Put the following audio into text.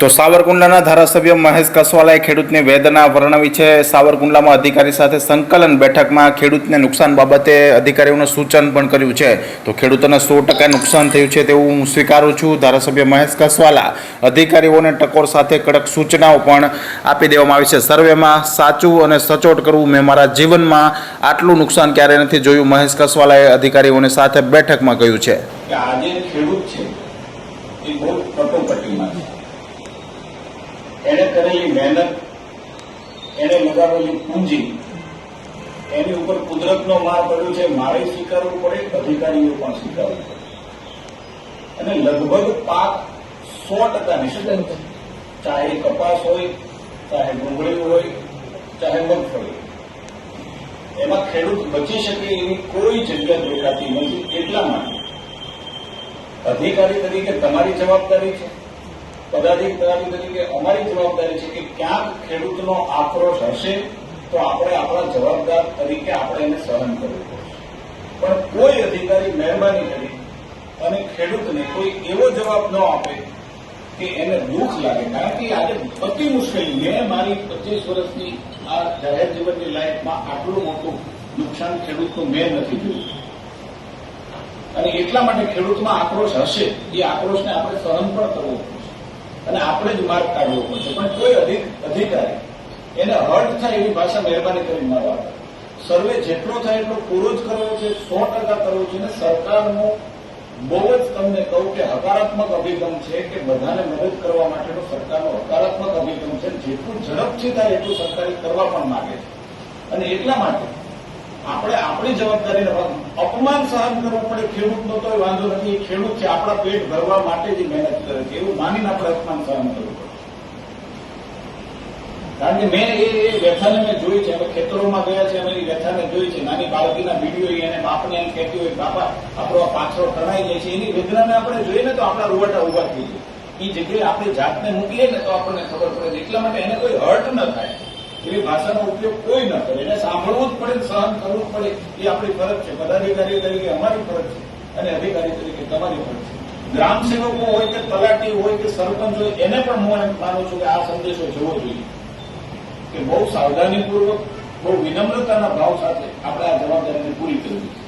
તો સાવરકુંડલાના ધારાસભ્ય મહેશ કસવાલાએ ખેડૂતની વેદના વર્ણવી છે. સાવરકુંડલામાં અધિકારી સાથે સંકલન બેઠકમાં ખેડૂતને નુકસાન બાબતે અધિકારીઓને સૂચન પણ કર્યું છે. તો ખેડૂતોને સો ટકા નુકસાન થયું છે તેવું હું સ્વીકારું છું. ધારાસભ્ય મહેશ કસવાલા અધિકારીઓને ટકોર સાથે કડક સૂચનાઓ પણ આપી દેવામાં આવી છે. સર્વેમાં સાચું અને સચોટ કરવું મેં મારા જીવનમાં આટલું નુકસાન ક્યારેય નથી જોયું, મહેશ કસવાલાએ અધિકારીઓની સાથે બેઠકમાં કહ્યું છે. આજે ખેડૂત છે એ બહુ કટોકટીમાં છે. એને કરેલી મહેનત, એને લગાવેલી પૂંજી, એની ઉપર કુદરતનો માર પડ્યો છે. મારે સ્વીકારવું પડે, અધિકારીઓ પણ સ્વીકારવું પડે. અને લગભગ પાક સો ટકા નિષ્ફળ ચાહે કપાસ હોય, ચાહે ડુંગળી હોય, ચાહે મગફળી એમાં ખેડૂત બચી શકે એવી કોઈ જગ્યા દેખાતી નથી એટલા માટે. અધિકારી તરીકે તમારી જવાબદારી છે. પદાધિકારી તરીકે અમારી જવાબદારી છે કે ક્યાંક ખેડૂતનો આક્રોશ હશે, તો આપણે આપણા જવાબદાર તરીકે આપણે એને સહન કરવું પડશે. પણ કોઈ અધિકારી મહેરબાની કરી અને ખેડૂતને કોઈ એવો જવાબ ન આપે કે એને દુઃખ લાગે. કારણ કે આજે અતિ મુશ્કેલી. મેં મારી પચીસ વર્ષની આ જાહેર જીવનની લાઈફમાં આટલું મોટું નુકસાન ખેડૂતનું મેં નથી જોયું. અને એટલા માટે ખેડૂતમાં આક્રોશ હશે. એ આક્રોશને આપણે સહન પણ કરવો અને આપણે જ માર્ગ કાઢવો પડશે. પણ કોઈ અધિક, અધિકારી એને હર્ટ થાય એવી ભાષા મહેરબાની કરી ન વાપરે. સર્વે જેટલો થાય એટલો પૂરો જ કરવો છે, સો ટકા કરવો છે અને સરકારનો બહુ જ તમને કહું કે હકારાત્મક અભિગમ છે કે બધાને મદદ કરવા માટેનો સરકારનો હકારાત્મક અભિગમ છે. જેટલું ઝડપથી થાય એટલું સરકારે કરવા પણ માગે છે. અને એટલા માટે આપણે આપણી જવાબદારી અપમાન સહન કરવું પડે, ખેડૂતનો તો વાંધો નથી. એ ખેડૂત છે, આપણા પેટ ભરવા માટે જે મહેનત કરે છે. એવું માનીને આપણે અપમાન સહન કરવું પડે. કારણ કે મેં એ વ્યથાને મેં જોઈ છે. અમે ખેતરોમાં ગયા છે અમે એ વ્યથાને જોઈ છે. નાની બાળકીના વીડિયો એને બાપને એમ કહેતી હોય બાપા, આપણો આ પાછળ તણાઈ જાય છે. એની વેદનાને આપણે જોઈએ ને તો આપણા રૂવાટા ઊભા થઈ જાય. એ જગ્યાએ આપણે જાતને મૂકીએ ને તો આપણને ખબર પડે. એટલા માટે એને કોઈ હર્ટ ન થાય. એવી ભાષાનો ઉપયોગ કોઈ ન કરે. એને સાંભળવું જ પડે સહન કરવું પડે. એ આપણી ફરજ છે. પદાધિકારી તરીકે અમારી ફરજ છે અને અધિકારી તરીકે તમારી ફરજ છે. ગ્રામ સેવકો હોય કે તલાટી હોય કે સરપંચ હોય, એને પણ હું એમ માનું છું કે આ સંદેશો જવો જોઈએ. કે બહુ સાવધાનીપૂર્વક, બહુ વિનમ્રતાના ભાવ સાથે આપણે આ જવાબદારીને પૂરી કરવી